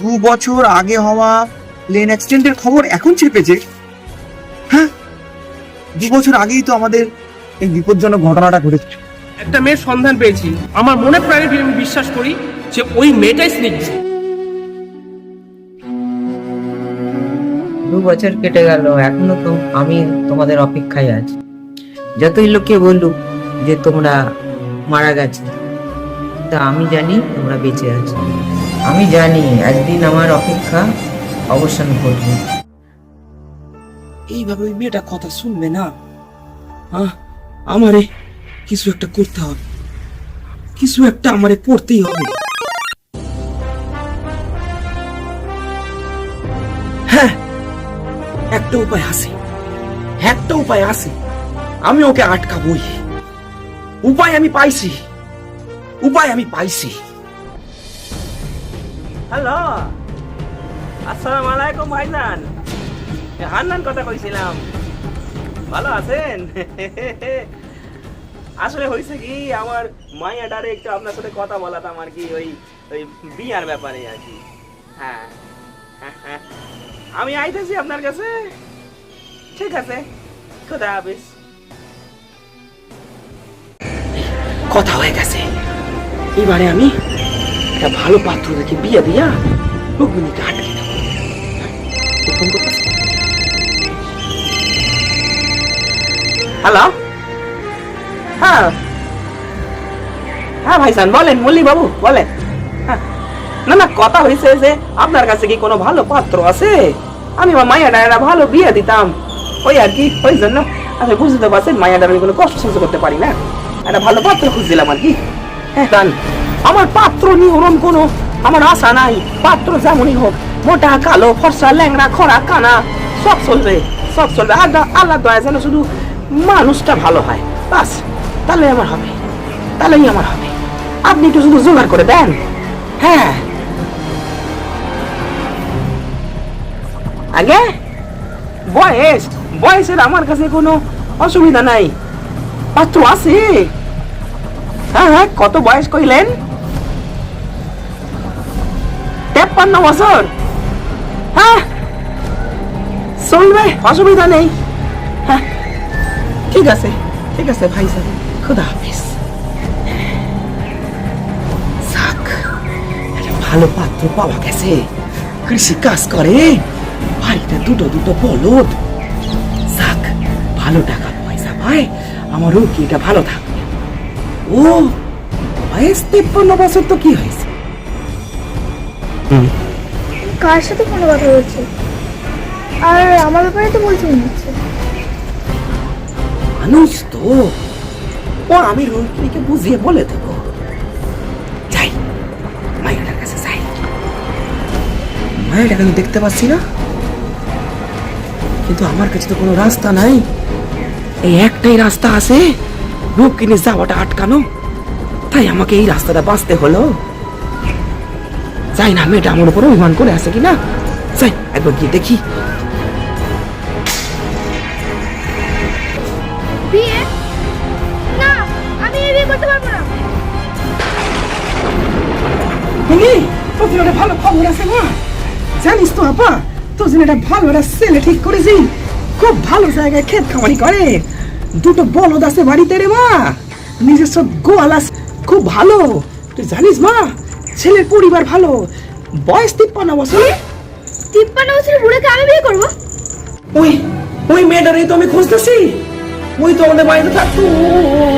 বছর আগে হওয়া প্লেন অ্যাক্সিডেন্টের খবর এখন চেপেছে হ্যাঁ? দু বছর আগেই তো আমাদের এই বিপজ্জনক ঘটনাটা ঘটেছে। একটা মেয়ের সন্ধান পেয়েছি। আমার মনে প্রাণে আমি বিশ্বাস করি যে ওই মেয়েটাই স্নিগ্ধ। দু বছর কেটে গেল এখনও তো আমি তোমাদের অপেক্ষায় আছি। যতই লোকে বলুক যে তোমরা মারা গেছে তা আমি জানি তোমরা বেঁচে আছো। আমি জানি একদিন আমার অপেক্ষা অবসান ঘটবে। এইভাবে ওই মেয়েটা কথা শুনবে না? আমারে কিছু একটা করতে হবে। কিছু একটা আমারে করতেই হবে। হ্যাঁ একটা উপায় আছে। একটা উপায় আছে। আমি ওকে আটকাবই। উপায় আমি পাইছি। উপায় আমি পাইছি। হ্যালো আসসালামু আলাইকুম ভাইজান হান্নান কথা কইছিলাম। ভালো আছেন? আসলে হয়েছে কি, আমার মাইয়াটারে একটু আপনার সাথে কথা বলাতাম আর কি, ওই ওই বিয়ার ব্যাপারে আর কি। হ্যাঁ হ্যাঁ। আমি আইতেছি আপনার কাছে। ঠিক আছে। খোদা হাফিজ। কথা হয়ে গেছে। এবারে আমি একটা ভালো পাত্র দেখে বিয়ে দিয়া রুক্মিণীকে আটকে হ্যালো? হ্যাঁ। হ্যাঁ ভাইজান, বলেন মল্লি বাবু বলেন। হ্যাঁ। না না, কথা হয়েছে যে আপনার কাছে কি কোনো ভালো পাত্র আছে? আমি আমার মায়াটা একটা ভালো বিয়ে দিতাম। ওই আর কি, ওই জন্য। আপনি বুঝতে পারছেন মায়াটা আমি কোনো কষ্ট সহ্য করতে পারি না। একটা ভালো পাত্র খুঁজছিলাম আর কি। হ্যাঁ আমার পাত্র নিয়ে ওরম কোনো, আমার আশা নাই, পাত্র যেমনই হোক, মোটা, কালো, ফর্সা, ল্যাংড়া, খরা, কানা, সব চলবে সব চলবে। আল্লাহ আল্লাহ দয়া যেন শুধু মানুষটা ভালো হয়। বাস তাহলে আমার হবে, তাহলেই আমার হবে। আপনি একটু শুধু জোগাড় করে দেন। হ্যাঁ। আগে? বয়স, বয়সের আমার কাছে কোনো অসুবিধা নাই। পাত্র আছে। হ্যাঁ হ্যাঁ কত বয়স কইলেন? তেপ্পান্ন বছর। হ্যাঁ? চলবে, অসুবিধা নেই। হ্যাঁ। ঠিক আছে ঠিক আছে, ভাই স্যার খুদা হাফিজ। ভালো পাত্র পাওয়া গেছে। কৃষি কাজ করে। বাড়িতে দুটো দুটো বলদ। যাক, ভালো টাকা পয়সা পায়। আমার রুগীটা ভালো থাকবে। ও, বয়স তেপ্পান্ন বছর তো কি হয়েছে? কার সাথে কোনো কথা বলছে আর আমার ব্যাপারে তো বলছে মনে হচ্ছে। মানুষ তো। ও আমি রুগীকে বুঝিয়ে বলে দেবো। যাই, মায়ের কাছে যাই। মায়ের আমি দেখতে পাচ্ছি না। কিন্তু আমার কাছে তো কোনো রাস্তা নাই। এই একটাই রাস্তা আছে। রূপ কিনে যাওয়াটা আটকানো। তাই আমাকে এই রাস্তাটা বাঁচতে হলো। যাই না মেয়েটা আমার উপরে অভিমান করে আছে কিনা? যাই একবার গিয়ে দেখি। বিয়ে? না আমি এই বিয়ে করতে পারব না। তুমি? তোর জন্য একটা ভালো খবর আছে মা জানিস তো আপা তোর জন্য একটা ভালো একটা ছেলে ঠিক করেছি। খুব ভালো জায়গায় ক্ষেত খামারি করে। দুটো বলদ আছে বাড়িতে রে মা। নিজস্ব গোয়াল আছে খুব ভালো। তুই জানিস মা ছেলের পরিবার ভালো বয়স তিপ্পান্ন বছর। তিপ্পান্ন বছরের বুড়োকে আমি বিয়ে করব? ওই ওই মেয়েটারই তো আমি খুঁজতেছি। ওই তো আমাদের বাড়িতে থাকতো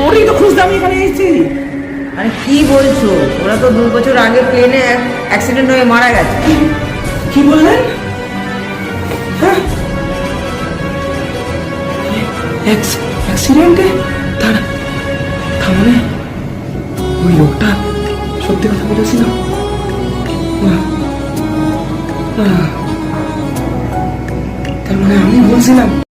ওরই তো খুঁজতে আমি এখানে এসেছি। আরে কি বলছো? ওরা তো দু বছর আগে প্লেনে অ্যাক্সিডেন্ট হয়ে মারা গেছে। কি বললেন হ্যাঁ। অ্যাক্সিডেন্টে তার তার মানে ওই লোকটা সত্যি কথা বলেছিল না। না। তার মানে আমি বলছিলাম।